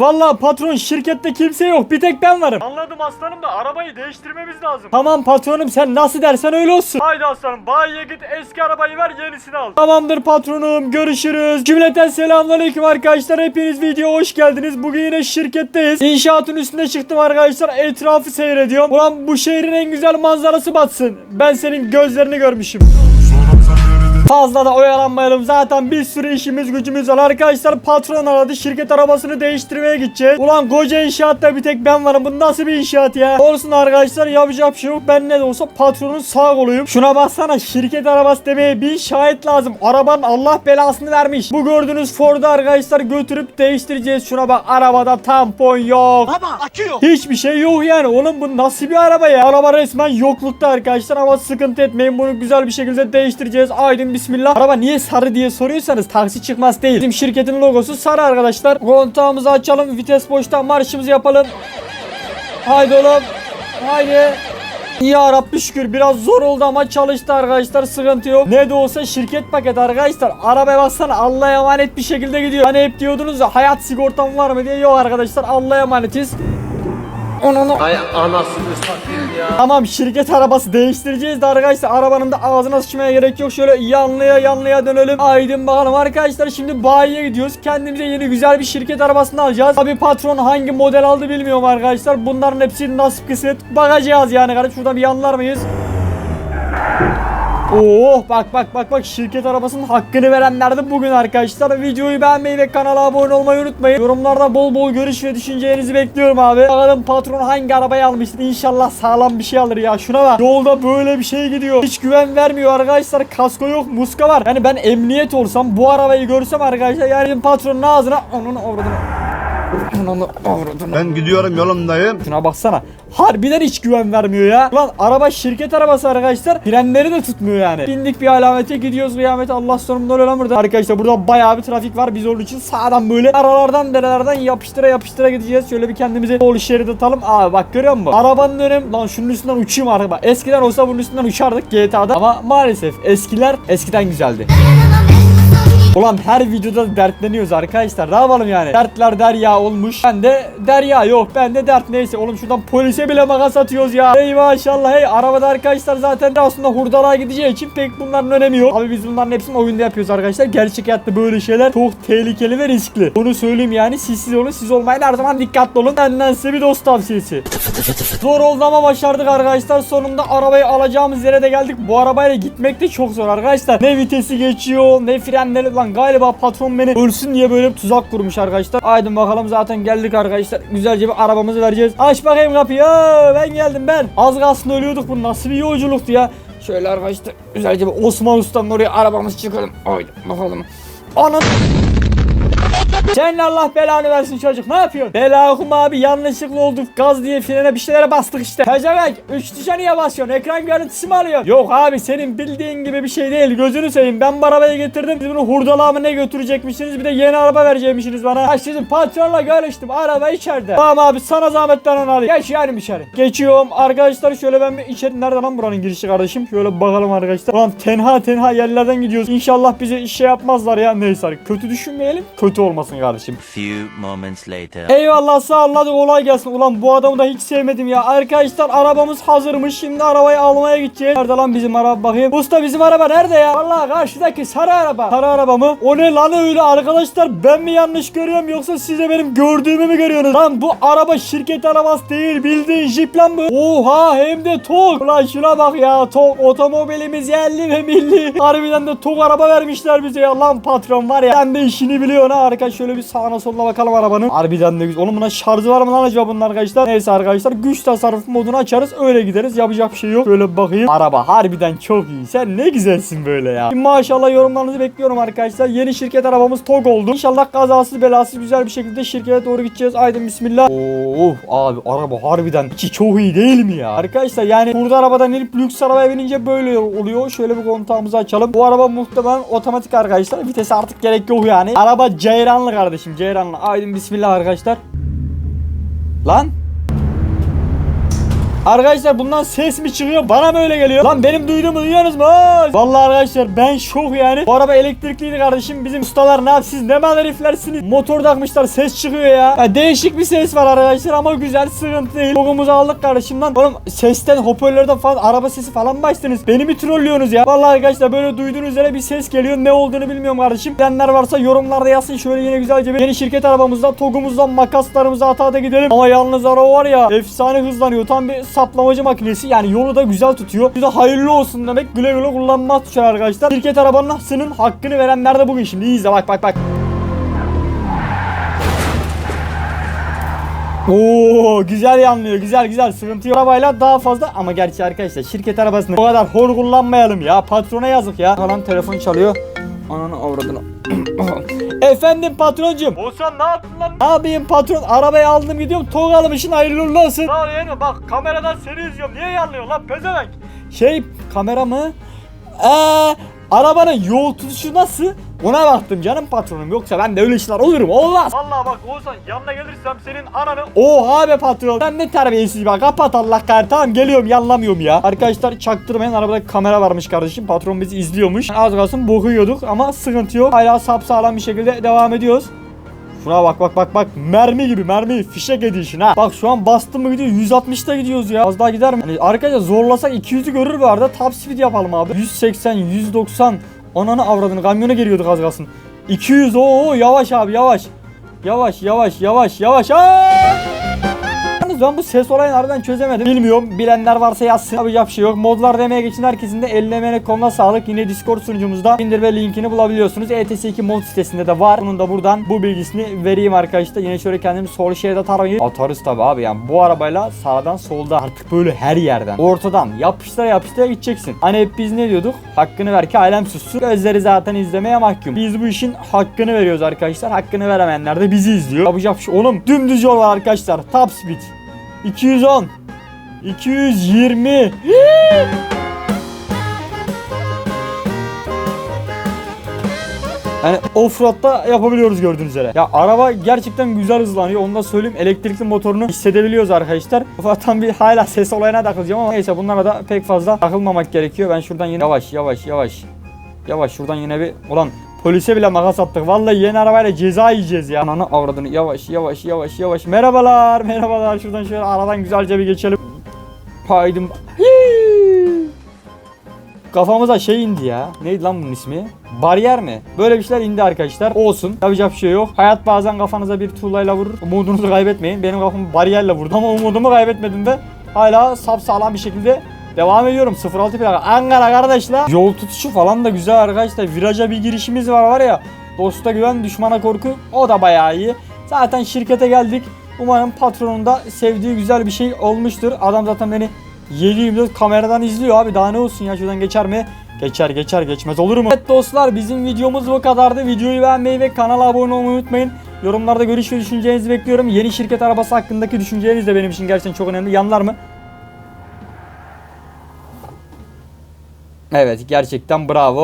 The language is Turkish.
Vallahi patron şirkette kimse yok. Bir tek ben varım. Anladım aslanım da arabayı değiştirmemiz lazım. Tamam patronum sen nasıl dersen öyle olsun. Haydi aslanım bayiye git eski arabayı ver yenisini al. Tamamdır patronum görüşürüz. Cümleten selamünaleyküm arkadaşlar. Hepiniz videoya hoş geldiniz. Bugün yine şirketteyiz. İnşaatın üstüne çıktım arkadaşlar. Etrafı seyrediyorum. Ulan bu şehrin en güzel manzarası batsın. Ben senin gözlerini görmüşüm. Fazla da oyalanmayalım. Zaten bir sürü işimiz gücümüz var. Arkadaşlar patron aradı. Şirket arabasını değiştirmeye gideceğiz. Ulan koca inşaatta bir tek ben varım. Bu nasıl bir inşaat ya? Olsun arkadaşlar yapacak bir şey yok. Ben ne de olsa patronun sağ koluyum. Şuna baksana şirket arabası demeye bir şahit lazım. Arabanın Allah belasını vermiş. Bu gördüğünüz Ford'u arkadaşlar götürüp değiştireceğiz. Şuna bak arabada tampon yok. Baba akıyor. Hiçbir şey yok yani. Oğlum bu nasıl bir araba ya? Araba resmen yoklukta arkadaşlar ama sıkıntı etmeyin. Bunu güzel bir şekilde değiştireceğiz. Aydın bismillah. Araba niye sarı diye soruyorsanız taksi çıkmaz değil. Bizim şirketin logosu sarı arkadaşlar. Kontağımızı açalım. Vites boşta marşımızı yapalım. Haydi oğlum. Haydi. Ya Rabbi şükür biraz zor oldu ama çalıştı arkadaşlar sıkıntı yok. Ne de olsa şirket paketi arkadaşlar. Arabaya baksana Allah'a emanet bir şekilde gidiyor. Hani hep diyordunuz ya hayat sigortam var mı diye yok arkadaşlar Allah'a emanetiz. Onu Ay anasını satayım ya. Tamam şirket arabası değiştireceğiz de arkadaşlar arabanın da ağzına sıçmaya gerek yok. Şöyle yanlıya yanlıya dönelim. Aydın bakalım arkadaşlar şimdi bayiye gidiyoruz. Kendimize yeni güzel bir şirket arabasını alacağız. Tabi patron hangi model aldı bilmiyorum arkadaşlar. Bunların hepsi nasip kısmet bakacağız yani. Kardeşim şuradan bir yanlar mıyız? Oh bak bak bak bak şirket arabasının hakkını verenler de bugün arkadaşlar. Videoyu beğenmeyi ve kanala abone olmayı unutmayın. Yorumlarda bol bol görüş ve düşüncelerinizi bekliyorum abi. Bakalım patron hangi arabayı almıştır. İnşallah sağlam bir şey alır ya. Şuna bak. Yolda böyle bir şey gidiyor. Hiç güven vermiyor arkadaşlar. Kasko yok, muska var. Yani ben emniyet olsam bu arabayı görsem arkadaşlar yani patronun ağzına onun avradını Ananı avradını Ben gidiyorum yolumdayım. Şuna baksana. Harbiden hiç güven vermiyor ya. Ulan araba şirket arabası arkadaşlar. Frenleri de tutmuyor yani. Bindik bir alamete gidiyoruz kıyamete Allah sonumdan ölen burada. Arkadaşlar burada bayağı bir trafik var. Biz onun için sağdan böyle aralardan derelerden yapıştıra yapıştıra gideceğiz. Şöyle bir kendimize yol şerit atalım. Abi bak görüyor musun? Arabanın önüm. Lan şunun üstünden uçayım araba. Eskiden olsa bunun üstünden uçardık GTA'da. Ama maalesef eskiler eskiden güzeldi. Ulan her videoda dertleniyoruz arkadaşlar. Ne yapalım yani? Dertler derya olmuş. Ben de derya yok. Ben de dert neyse. Oğlum şuradan polise bile makas atıyoruz ya. Hey maşallah hey. Arabada arkadaşlar zaten aslında hurdalığa gideceği için pek bunların önemi yok. Abi biz bunların hepsini oyunda yapıyoruz arkadaşlar. Gerçek hayatta böyle şeyler çok tehlikeli ve riskli. Bunu söyleyeyim yani. Siz siz olun. Siz olmayın. Her zaman dikkatli olun. Benden size bir dost tavsiyesi. Zor oldu ama başardık arkadaşlar. Sonunda arabayı alacağımız yere de geldik. Bu arabayla gitmek de çok zor arkadaşlar. Ne vitesi geçiyor ne frenleri. Lan galiba patron beni ölsün diye böyle bir tuzak kurmuş arkadaşlar. Haydi bakalım zaten geldik arkadaşlar. Güzelce bir arabamızı vereceğiz. Aç bakayım kapıyı. Ben geldim ben. Az kalsın ölüyorduk. Bu nasıl bir yolculuktu ya. Şöyle arkadaşlar güzelce bir Osman Usta'nın oraya arabamızı çıkalım. Haydi bakalım. Anam. Senin Allah belanı versin çocuk ne yapıyorsun? Bela okuma abi yanlışlıkla olduk gaz diye frene bir şeylere bastık işte. Pezevenk 3 tuşa niye basıyorsun? Ekran görüntüsü mü alıyorsun? Yok abi senin bildiğin gibi bir şey değil gözünü seveyim. Ben bu arabayı getirdim. Siz bunu hurdalığa mı ne götürecekmişsiniz? Bir de yeni araba vereceğimişsiniz bana. Ha sizin patronla görüştüm. Araba içeride. Tamam abi sana zahmetten onu alayım. Geç yani içeri. Geçiyorum. Arkadaşlar şöyle ben bir içeri nerede lan buranın girişi kardeşim? Şöyle bakalım arkadaşlar. Ulan tenha tenha yerlerden gidiyoruz. İnşallah bize iş şey yapmazlar ya. Neyse kötü düşünmeyelim. Kötü olmasın kardeşim. Few moments later. Eyvallah sağ ol hadi kolay gelsin. Ulan bu adamı da hiç sevmedim ya. Arkadaşlar arabamız hazırmış. Şimdi arabayı almaya gideceğiz. Nerede lan bizim araba bakayım. Usta bizim araba nerede ya? Allah karşıdaki sarı araba. Sarı araba mı? O ne lan öyle arkadaşlar? Ben mi yanlış görüyorum yoksa siz de benim gördüğümü mü görüyorsunuz? Lan bu araba şirket arabası değil. Bildiğin jip lan bu. Oha hem de tok. Ulan şuna bak ya. Tok otomobilimiz yerli ve milli. Harbiden de tok araba vermişler bize ya. Lan patron var ya. Sen de işini biliyorsun ha. Arka şöyle bir sağına soluna bakalım arabanın. Harbiden de güzel. Oğlum buna şarjı var mı lan acaba bunun arkadaşlar? Neyse arkadaşlar güç tasarruf modunu açarız. Öyle gideriz. Yapacak bir şey yok. Şöyle bakayım. Araba harbiden çok iyi. Sen ne güzelsin böyle ya. Maşallah yorumlarınızı bekliyorum arkadaşlar. Yeni şirket arabamız TOG oldu. İnşallah kazasız belasız güzel bir şekilde şirkete doğru gideceğiz. Aydın bismillah. Oh abi araba harbiden içi çok iyi değil mi ya? Arkadaşlar yani burada arabadan inip lüks arabaya binince böyle oluyor. Şöyle bir kontağımızı açalım. Bu araba muhtemelen otomatik arkadaşlar. Vitese artık gerek yok yani. Araba kardeşim ceyranlı. Aydın bismillah arkadaşlar. Lan. Arkadaşlar bundan ses mi çıkıyor? Bana mı öyle geliyor? Lan benim duyduğumu duyuyorsunuz mu? Vallahi arkadaşlar ben şok yani. Bu araba elektrikliydi kardeşim. Bizim ustalar ne yap siz ne mal heriflersiniz? Motor takmışlar ses çıkıyor ya. ya. Değişik bir ses var arkadaşlar ama güzel sıkıntı değil. Kokumuzu aldık kardeşim lan. Oğlum sesten hoparlörden falan araba sesi falan mı açtınız? Beni mi trollüyorsunuz ya? Vallahi arkadaşlar böyle duyduğunuz üzere bir ses geliyor. Ne olduğunu bilmiyorum kardeşim. Bilenler varsa yorumlarda yazsın. Şöyle yine güzelce yeni şirket arabamızdan togumuzdan makaslarımızı ata da gidelim. Ama yalnız araba var ya efsane hızlanıyor. Tam bir saplamacı makinesi. Yani yolu da güzel tutuyor. De hayırlı olsun demek. Güle güle kullanmaz düşer arkadaşlar. Şirket arabanın hakkını verenler de bugün şimdi. İzle bak bak bak. Oo güzel yanlıyor güzel güzel sıkıntı yok. Arabayla daha fazla ama gerçi arkadaşlar şirket arabasını o kadar hor kullanmayalım ya patrona yazık ya. Falan telefon çalıyor. Ananı avradını. Efendim patroncum. Oğuzhan ne yaptın lan? Yapayım patron arabayı aldım gidiyorum tog almışsın hayırlı uğurlu olsun. Sağ ol yeğenim bak kameradan seni izliyorum. Niye yanlıyorsun lan pezevenk? Şey kamera mı? Eee arabanın yol tutuşu nasıl? Ona baktım canım patronum yoksa ben de öyle işler olurum olmaz. Vallahi bak Oğuzhan yanına gelirsem senin ananı Oha be patron. Sen ne terbiyesiz bak. Kapat Allah kahretsin. Tamam geliyorum yanlamıyorum ya. Arkadaşlar çaktırmayın. Arabada kamera varmış kardeşim. Patron bizi izliyormuş. Az kalsın boku yiyorduk ama sıkıntı yok. Hala sapsağlam bir şekilde devam ediyoruz. Şuna bak bak bak bak. Mermi gibi mermi. Fişek edition ha. Bak şu an bastım mı gidiyor. 160'ta gidiyoruz ya. Az daha gider mi? Yani arkadaşlar zorlasak 200'ü görür bu arada. Top speed yapalım abi. 180, 190. Ananı avradını. Kamyona geliyorduk az kalsın. 200 oo yavaş abi yavaş. Yavaş yavaş yavaş yavaş. Aa! Yalnız ben bu ses olayını harbiden çözemedim. Bilmiyorum. Bilenler varsa yazsın. Yapacak bir şey yok. Modlar demeye geçin herkesin de eline emeğine sağlık. Yine Discord sunucumuzda indirme linkini bulabiliyorsunuz. ETS2 mod sitesinde de var. Bunun da buradan bu bilgisini vereyim arkadaşlar. Yine şöyle kendimi sol şeride atarım. Atarız tabi abi yani bu arabayla sağdan solda artık böyle her yerden ortadan yapıştıra yapıştıra gideceksin. Hani hep biz ne diyorduk? Hakkını ver ki alem sussun. Gözleri zaten izlemeye mahkum. Biz bu işin hakkını veriyoruz arkadaşlar. Hakkını veremeyenler de bizi izliyor. Yapacak bir şey. Oğlum dümdüz yol var arkadaşlar. Top speed. 210 220 Yani offroad'da yapabiliyoruz gördüğünüz üzere. Ya araba gerçekten güzel hızlanıyor. Onu da söyleyeyim. Elektrikli motorunu hissedebiliyoruz arkadaşlar. Ufaktan bir hala ses olayına takılacağım ama neyse bunlara da pek fazla takılmamak gerekiyor. Ben şuradan yine yavaş yavaş yavaş. Yavaş şuradan yine bir ulan polise bile makas attık. Vallahi yeni arabayla ceza yiyeceğiz ya. Ananı avradını yavaş yavaş yavaş yavaş. Merhabalar merhabalar. Şuradan şöyle aradan güzelce bir geçelim. Haydim. Hii. Kafamıza şey indi ya. Neydi lan bunun ismi? Bariyer mi? Böyle bir şeyler indi arkadaşlar. Olsun. Yapacak bir şey yok. Hayat bazen kafanıza bir tuğlayla vurur. Umudunuzu kaybetmeyin. Benim kafam bariyerle vurdu ama umudumu kaybetmedim ve hala sağlam bir şekilde devam ediyorum. 06 plaka. Ankara kardeşler. Yol tutuşu falan da güzel arkadaşlar. Viraja bir girişimiz var var ya. Dosta güven, düşmana korku. O da bayağı iyi. Zaten şirkete geldik. Umarım patronun da sevdiği güzel bir şey olmuştur. Adam zaten beni 7-24 kameradan izliyor abi daha ne olsun ya şuradan geçer mi? Geçer geçer geçmez olur mu? Evet dostlar bizim videomuz bu kadardı. Videoyu beğenmeyi ve kanala abone olmayı unutmayın. Yorumlarda görüş ve düşüncelerinizi bekliyorum. Yeni şirket arabası hakkındaki düşünceleriniz de benim için gerçekten çok önemli. Yanlar mı? Evet gerçekten bravo.